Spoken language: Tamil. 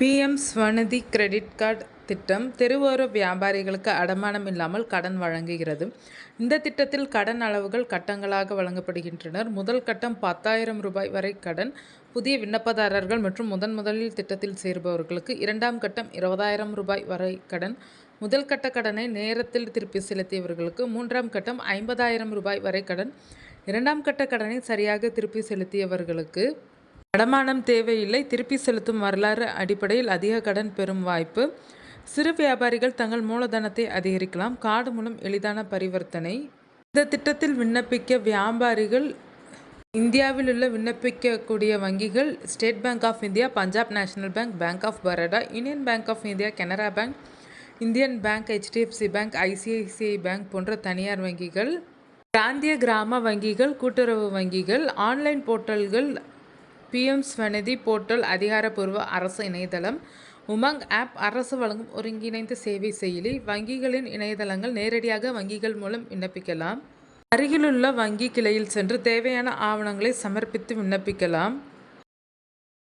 பிஎம் ஸ்வநிதி கிரெடிட் கார்டு திட்டம் தெருவோர வியாபாரிகளுக்கு அடமானம் இல்லாமல் கடன் வழங்குகிறது. இந்த திட்டத்தில் கடன் அளவுகள் கட்டங்களாக வழங்கப்படுகின்றனர். முதல் கட்டம் பத்தாயிரம் ரூபாய் வரை கடன். புதிய விண்ணப்பதாரர்கள் மற்றும் முதன் முதலில் திட்டத்தில் சேர்பவர்களுக்கு இரண்டாம் கட்டம் இருபதாயிரம் ரூபாய் வரை கடன். முதல் கட்ட கடனை நேரத்தில் திருப்பி செலுத்தியவர்களுக்கு மூன்றாம் கட்டம் ஐம்பதாயிரம் ரூபாய் வரை கடன். இரண்டாம் கட்ட கடனை சரியாக திருப்பி செலுத்தியவர்களுக்கு அடமானம் தேவையில்லை. திருப்பி செலுத்தும் வரலாறு அடிப்படையில் அதிக கடன் பெறும் வாய்ப்பு. சிறு வியாபாரிகள் தங்கள் மூலதனத்தை அதிகரிக்கலாம். கார்டு மூலம் எளிதான பரிவர்த்தனை. இந்த திட்டத்தில் விண்ணப்பிக்க வியாபாரிகள் இந்தியாவில் உள்ள விண்ணப்பிக்கக்கூடிய வங்கிகள் State Bank of India Punjab National Bank Bank of Baroda Union Bank of India Canara Bank Indian Bank HDFC Bank ICICI Bank போன்ற தனியார் வங்கிகள் பிராந்திய கிராம வங்கிகள் கூட்டுறவு வங்கிகள் ஆன்லைன் போர்ட்டல்கள் பிஎம் ஸ்வநிதி போர்ட்டல் அதிகாரப்பூர்வ அரசு இணையதளம். உமங் ஆப் அரசு வழங்கும் ஒருங்கிணைந்த சேவை செயலி வங்கிகளின் இணையதளங்கள் நேரடியாக வங்கிகள் மூலம் விண்ணப்பிக்கலாம். அருகிலுள்ள வங்கி கிளையில் சென்று தேவையான ஆவணங்களை சமர்ப்பித்து விண்ணப்பிக்கலாம்.